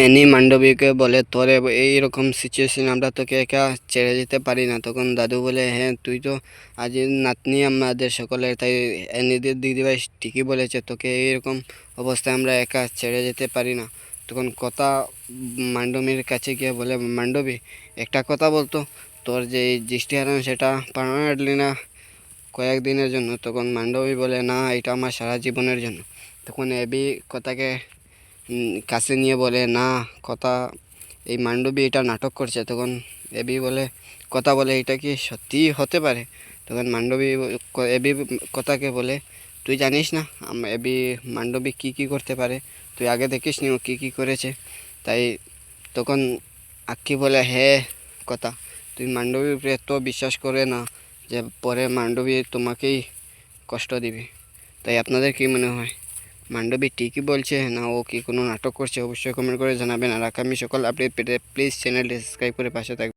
Any মান্ডবীকে বলে, তোরে এইরকম সিচুয়েশন আমরা তোকে একা ছেড়ে যেতে পারি না। তখন দাদু বলে হ্যাঁ তুই তো আজ নাতনি আমাদের সকলের, তাই এনিদের দিদিভাই ঠিকই বলেছে, তোকে এইরকম অবস্থায় আমরা একা ছেড়ে যেতে পারি না। তখন কথা মান্ডবীর কাছে গিয়ে বলে, মান্ডবী, একটা কথা বলতো, তোর যে দৃষ্টি হারানো সেটা পারমানেন্টলি না কয়েকদিনের জন্য? তখন মান্ডবী বলে, না, এটা আমার সারা জীবনের জন্য। তখন এবি কথাকে কাছে নিয়ে বলে, না, কথা, এই মান্ডবী এটা নাটক করছে। তখন এবি বলে, কথা বলে, এটা কি সত্যিই হতে পারে? তখন মান্ডবী এবি কথাকে বলে, তুই জানিস না এবি মান্ডবী কি কি করতে পারে? তুই আগে দেখিস নি ও কী কী করেছে? তাই তখন আক্কি বলে, হে কথা, তুই মান্ডবীর উপরে এত বিশ্বাস করে না যে পরে মান্ডবী তোমাকেই কষ্ট দিবে। তাই আপনাদের কি মনে হয়? মান্ডবী ঠিকই বলছে, না, ও কি কোনো নাটক করছে অবশ্যই কমেন্ট করে জানাবেন। আর আগামী সকল আপডেট পেতে প্লিজ চ্যানেলটি সাবস্ক্রাইব করে পাশে থাকবেন।